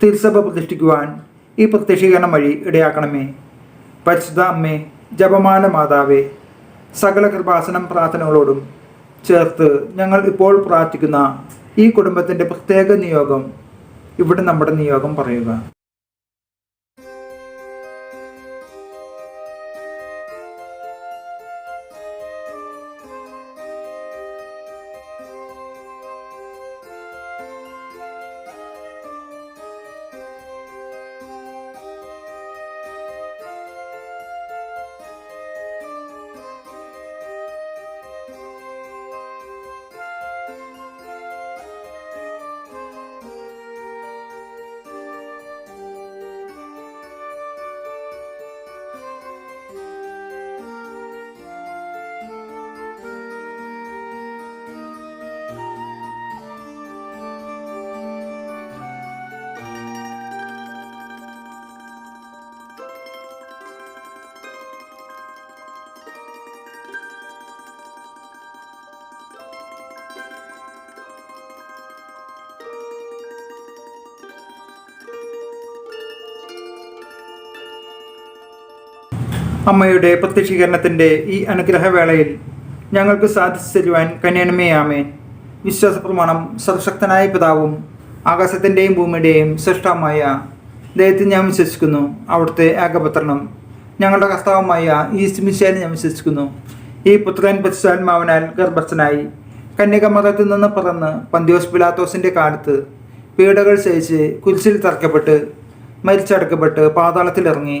തിരുസഭ പ്രതിഷ്ഠിക്കുവാൻ ഈ പ്രത്യക്ഷീകരണം വഴി ഇടയാക്കണമേ. പരിശുദ്ധ അമ്മേ ജപമാല മാതാവേ സകല കൃപാസനം പ്രാർത്ഥനകളോടും ചേർത്ത് ഞങ്ങൾ ഇപ്പോൾ പ്രാർത്ഥിക്കുന്ന ഈ കുടുംബത്തിന്റെ പ്രത്യേക നിയോഗം ഇവിടെ നമ്മുടെ നിയോഗം പറയുക. അമ്മയുടെ പ്രത്യക്ഷീകരണത്തിന്റെ ഈ അനുഗ്രഹവേളയിൽ ഞങ്ങൾക്ക് സാധിച്ചു തരുവാൻ കന്യാനമേ വിശ്വാസ പ്രമാണം സർവശക്തനായ പിതാവും ആകാശത്തിന്റെയും ഭൂമിയുടെയും സൃഷ്ടമായ ദൈവത്തിൽ ഞാൻ വിശ്വസിക്കുന്നു. അവിടുത്തെ ഏകപത്രണം ഞങ്ങളുടെ കർത്താവുമായ ഈ സ്മിശാനെ ഞാൻ വിശ്വസിക്കുന്നു. ഈ പുത്രൻ പരിശുദ്ധാത്മാവിനാൽ ഗർഭസ്ഥനായി കന്യകമതത്തിൽ നിന്ന് പിറന്ന് പന്തിയോസ് പിലാത്തോസിന്റെ കാലത്ത് പീഡകൾ സഹിച്ച് കുരിശിൽ തറക്കപ്പെട്ട് മരിച്ചടക്കപ്പെട്ട് പാതാളത്തിലിറങ്ങി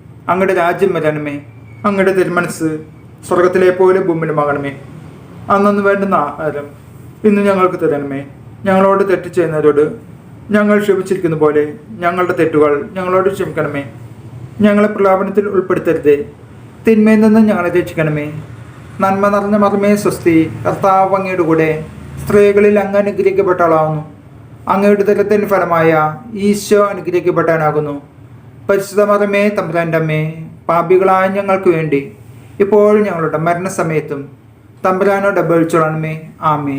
അങ്ങയുടെ രാജ്യം വരണമേ. അങ്ങയുടെ തിരുമനസ് സ്വർഗത്തിലെ പോലെ ഭൂമിയിലുമാകണമേ അന്നൊന്ന് വേണ്ടുന്ന ആഹാരം ഇന്ന് ഞങ്ങൾക്ക് തരണമേ. ഞങ്ങളോട് തെറ്റ് ചെയ്യുന്നവരോട് ഞങ്ങൾ ക്ഷമിച്ചിരിക്കുന്ന പോലെ ഞങ്ങളുടെ തെറ്റുകൾ ഞങ്ങളോട് ക്ഷമിക്കണമേ. ഞങ്ങളെ പ്രലാപനത്തിൽ ഉൾപ്പെടുത്തരുതേ. തിന്മയിൽ നിന്ന് ഞങ്ങളെ രക്ഷിക്കണമേ. നന്മ നിറഞ്ഞ മറമേ സ്വസ്തി കർത്താവ് അങ്ങയുടെ കൂടെ സ്ത്രീകളിൽ അങ്ങ് അനുഗ്രഹിക്കപ്പെട്ട ആളാവുന്നു അങ്ങയുടെ തരത്തിന്റെ ഫലമായ ഈശോ അനുഗ്രഹിക്കപ്പെട്ടാനാകുന്നു പരിശുദ്ധ മതമേ തമ്പുരാന്റെ അമ്മേ പാപികളായ ഞങ്ങൾക്ക് വേണ്ടി ഇപ്പോഴും ഞങ്ങളുടെ മരണസമയത്തും തമ്പുരാനോട് അപേക്ഷിച്ചോളണമേ. ആമേ